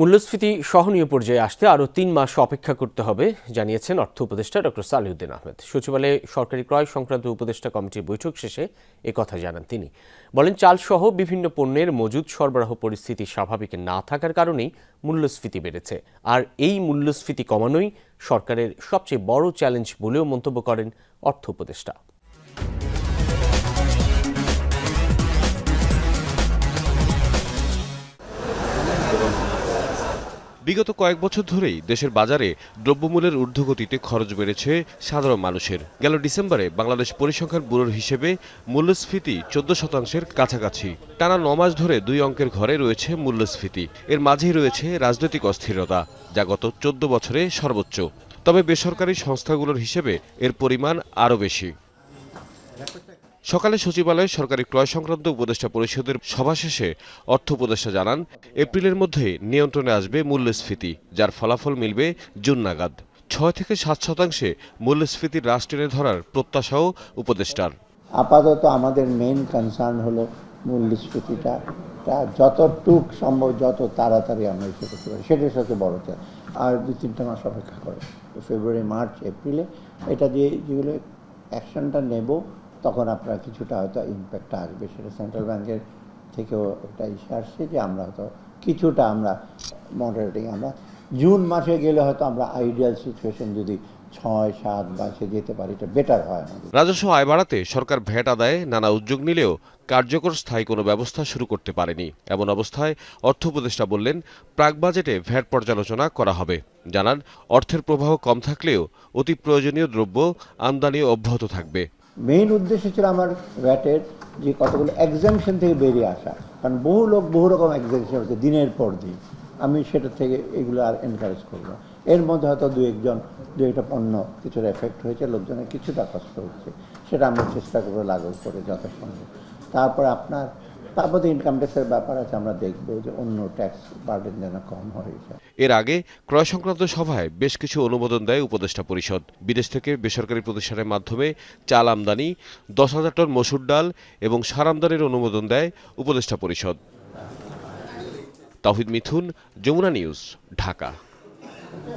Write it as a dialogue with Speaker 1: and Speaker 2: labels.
Speaker 1: মূল্যস্ফীতি সহনীয় পর্যায়ে আসতে আরও তিন মাস অপেক্ষা করতে হবে, জানিয়েছেন অর্থ উপদেষ্টা ডক্টর সালিউদ্দিন আহমেদ। সচিবালয়ে সরকারি ক্রয় সংক্রান্ত উপদেষ্টা কমিটির বৈঠক শেষে কথা জানান তিনি। বলেন, চালসহ বিভিন্ন পণ্যের মজুদ সরবরাহ পরিস্থিতি স্বাভাবিক না থাকার কারণেই মূল্যস্ফীতি বেড়েছে। আর এই মূল্যস্ফীতি কমানোই সরকারের সবচেয়ে বড় চ্যালেঞ্জ বলেও মন্তব্য করেন অর্থ উপদেষ্টা।
Speaker 2: বিগত কয়েক বছর ধরেই দেশের বাজারে দ্রব্যমূল্যের ঊর্ধ্বগতিতে খরচ বেড়েছে সাধারণ মানুষের। গেল ডিসেম্বরে বাংলাদেশ পরিসংখ্যান ব্যুরোর হিসেবে মূল্যস্ফীতি চোদ্দ শতাংশের কাছাকাছি। টানা ন মাস ধরে দুই অঙ্কের ঘরে রয়েছে মূল্যস্ফীতি। এর মাঝেই রয়েছে রাজনৈতিক অস্থিরতা, যা গত চোদ্দ বছরে সর্বোচ্চ। তবে বেসরকারি সংস্থাগুলোর হিসেবে এর পরিমাণ আরও বেশি। সকালে সচিবালয়ে সরকারি ক্রয় সংক্রান্ত উপদেষ্টা পরিষদের সভা শেষে অর্থ উপদেষ্টা জানান, এপ্রিলের মধ্যে নিয়ন্ত্রণে আসবে মূল্যস্ফীতি, যার ফলাফল মিলবে জুন নাগাদ। ছয় থেকে সাত শতাংশে মূল্যস্ফীতির হ্রাস টেনে ধরার প্রত্যাশাও উপদেষ্টার।
Speaker 3: আপাতত আমাদের মেইন কনসার্ন হলো মূল্যস্ফীতিটা, তা যতটুক সম্ভব যত তাড়াতাড়ি আমরা ইস্যু করতে পারি সেটাই সবচেয়ে বড় আর দুই তিনটা মাস অপেক্ষা করে, ফেব্রুয়ারি, মার্চ, এপ্রিলে, এটা দিয়ে যেগুলো অ্যাকশনটা নেব তখন আপনার কিছুটা হয়তো ইম্প্যাক্ট আসবে। সেটা সেন্ট্রাল ব্যাংকের থেকেও একটা ইস্যু আসছে যে আমরা হয়তো কিছুটা আমরা মডারেটিং আমরা জুন মাসে গেলে হয়তো আমরা আইডিয়াল সিচুয়েশন যদি ছয়, সাত মাসে যেতে পারি, এটা বেটার হয়
Speaker 2: রাজস্ব আয় বাড়াতে সরকার ভ্যাট আদায়ে নানা উদ্যোগ নিলেও কার্যকর স্থায়ী কোনো ব্যবস্থা শুরু করতে পারেনি। এমন অবস্থায় অর্থ উপদেষ্টা বললেন, প্রাক বাজেটে ভ্যাট পর্যালোচনা করা হবে। জানান, অর্থের প্রবাহ কম থাকলেও অতি প্রয়োজনীয় দ্রব্য আমদানি অব্যাহত থাকবে।
Speaker 3: মেইন উদ্দেশ্য ছিল আমার ভ্যাটের যে কতগুলো এক্সামশন থেকে বেরিয়ে আসা। কারণ বহু লোক বহু রকম এক্সামশন হচ্ছে দিনের পর দিন। আমি সেটা থেকে এগুলো আর এনকারেজ করব এর মধ্যে হয়তো দু একজন, দু একটা পণ্য কিছুর এফেক্ট হয়েছে, লোকজনের কিছুটা কষ্ট হচ্ছে। সেটা আমরা চেষ্টা করব লাগু করে যথাসম্ভব। তারপর আপনার তারপরে ইনকাম ট্যাক্সের ব্যাপার আছে, আমরা দেখব যে অন্য ট্যাক্স বার্ডেন যেন কম হয়ে
Speaker 2: এর আগে ক্রয় সংক্রান্ত সভায় বেশ কিছু অনুমোদন দেয় উপদেষ্টা পরিষদ। বিদেশ থেকে বেসরকারি প্রতিষ্ঠানের মাধ্যমে চাল আমদানি, দশ হাজার টন মসুর ডাল এবং সার আমদানির অনুমোদন দেয় উপদেষ্টা পরিষদ। তাহিদ মিথুন, যমুনা নিউজ, ঢাকা।